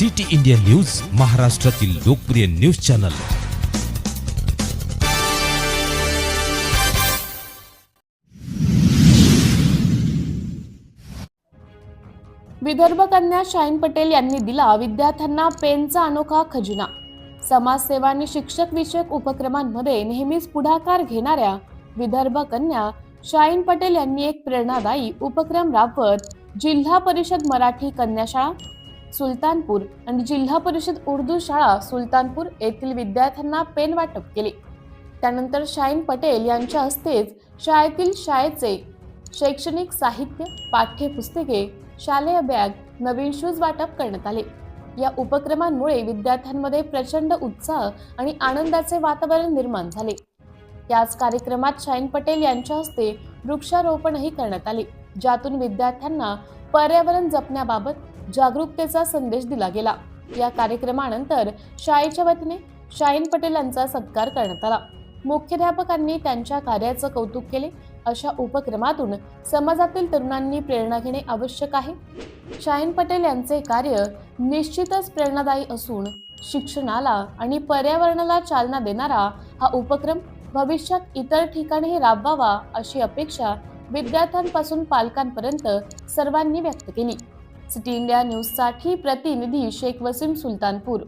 City India news महाराष्ट्रातील लोकप्रिय news channel. Vidarbha कन्या शाईन पटेल यांनी दिला विद्यार्थ्यांना पेनचा अनोखा खजिना. समाजसेवा आणि शिक्षक विषयक उपक्रमांमध्ये नेहमीच पुढाकार घेणाऱ्या विदर्भ कन्या शाईन पटेल यांनी एक प्रेरणादायी उपक्रम राबवत जिल्हा परिषद मराठी कन्याशाळा सुलतानपूर आणि जिल्हा परिषद उर्दू शाळा सुलतानपूर येथील विद्यार्थ्यांना पेन वाटप केले. त्यानंतर शाईन पटेल यांच्या हस्तेच शाळेतील शाळेचे शैक्षणिक साहित्य पाठ्यपुस्तके शालेय बॅग नवीन शूज वाटप करण्यात आले. या उपक्रमांमुळे विद्यार्थ्यांमध्ये प्रचंड उत्साह आणि आनंदाचे वातावरण निर्माण झाले. याच कार्यक्रमात शाईन पटेल यांच्या हस्ते वृक्षारोपणही करण्यात आले ज्यातून विद्यार्थ्यांना पर्यावरण जपण्याबाबत जागरूकतेचा संदेश दिला गेला. या कार्यक्रमानंतर शाळेच्या वतीने शाईन पटेल यांचा सत्कार करण्यात आला. मुख्याध्यापकांनी त्यांच्या कार्याचं कौतुक केले. अशा उपक्रमातून समाजातील तरुणांनी प्रेरणा घेणे आवश्यक आहे. शाहीन पटेल यांचे कार्य निश्चितच प्रेरणादायी असून शिक्षणाला आणि पर्यावरणाला चालना देणारा हा उपक्रम भविष्यात इतर ठिकाणीही राबवावा अशी अपेक्षा विद्यार्थ्यांपासून पालकांपर्यंत सर्वांनी व्यक्त केली. सिटी इंडिया न्यूजसाठी प्रतिनिधी शेख वसीम सुलतानपूर